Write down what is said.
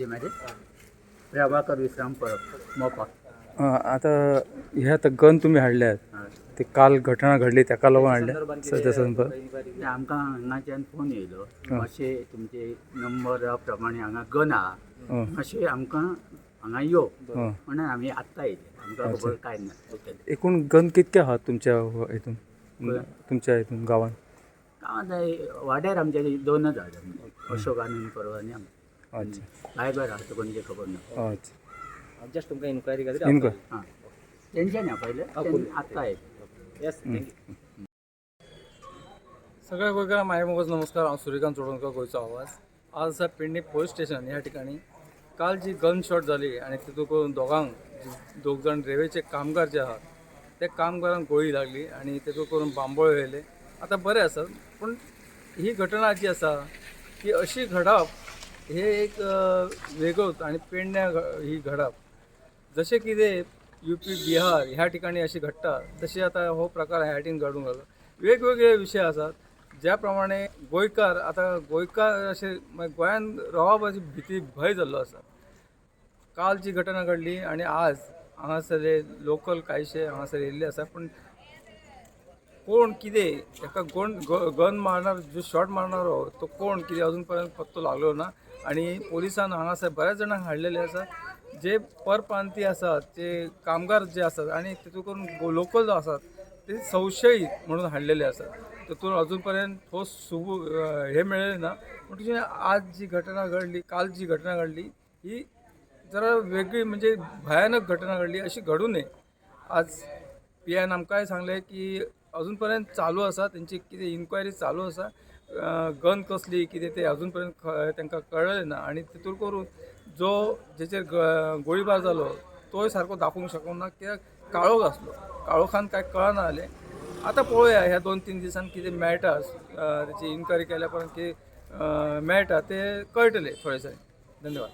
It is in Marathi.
राज्यामध्ये. प्रभाकर विश्राम परब मोपा. आता ह्या आता गन तुम्ही हाडल्यात. ते काल घटना घडली ताका लागून हाडल्या सध्या संदर्भात. आमकां हांगाच्यान फोन येयलो. मातशे तुमचे नंबरा प्रमाणे हांगा गन आहा मातशे आमकां हांगा यो. म्हणून आमी आत्तां येयले. आमकां खबर कांय ना एकूण गन कितके आहात तुमच्या हितून तुमच्या हितून गावान? गांवांत वाड्यार आमच्या दोनच आहा अशोक आनंद परब आनी आमी अच्छा. तो खबर ना अच्छा. जस्ट तुमकां इन्क्वायरी खातीर इनको हां. तेंच्यानी पयले तें आत्तां येयले येस थँक्यू सगळ्या गोंयकारांक माय मोगोज नमस्कार. हांव सूर्यकांत चोडणकर गोंयचो आवाज. आज आसा पेडणे पोलीस स्टेशन ह्या ठिकाणी. काल जी गन शॉट जाली आनी तितून दोगांक जे दोग जाण रेल्वेचे कामगार जे आहात ते कामगारांक गोळी लागली आनी तेतून करून बांबोळ येयले आतां बरें आसा पूण ही घटना जी आसा ही अशी घडप हे एक अ, आणि आनी पेडण्या घ- ही घडप जशें कितें यू पी बिहार ह्या ठिकाणी अशी घडटा तशी आता हो प्रकार ह्या हाटीन घडूंक वेगवेगळे विशय आसात ज्या प्रमाणे गोंयकार आता गोंयकार अशें गोंयांत रावप अशी भीती भंय जाल्लो आसा कालची घटना घडली आनी आज हांगासरले लोकल कांयशे हांगासर येयल्ले आसा पूण कोण कितें एका गोण गन मारणार जो शॉट मारणारो तो कोण कितें अजून पर्यंत पत्तो लागलो ना आनी पोलिसांना हांगासर बऱ्याच जाणांक हाडलेले आसा जे परप्रांती आसात जे कामगार जे आसात आनी तितू करून लोकल जो आसात ते संशयीत म्हणून हाडलेले आसात तितून अजूनपर्यंत ठोस सुबू हे मिळाले ना. पण तुझी आज जी घटना घडली काल जी घटना घडली ही जरा वेगळी म्हणजे भयानक घटना घडली अशी घडू नये. आज पी आयन आमकांय सांगलें की अजूनपर्यंत चालू आसा तेंची कितें इन्क्वायरी चालू आसा गन कसली कितें ते अजून पर्यंत तांकां कळलें ना. आनी तितूर करून जो जेचेर ग- गोळीबार जालो तोय सारको दाखोवंक शकूंक ना कित्याक काळोख आसलो काळोखान कांय कळना जालें आतां पळोवया ह्या दोन तीन दिसान कितें मेळटा तेची इन्क्वायरी केल्या पर्यंत कितें मेळटा तें कळटलें थोडेशें धन्यवाद.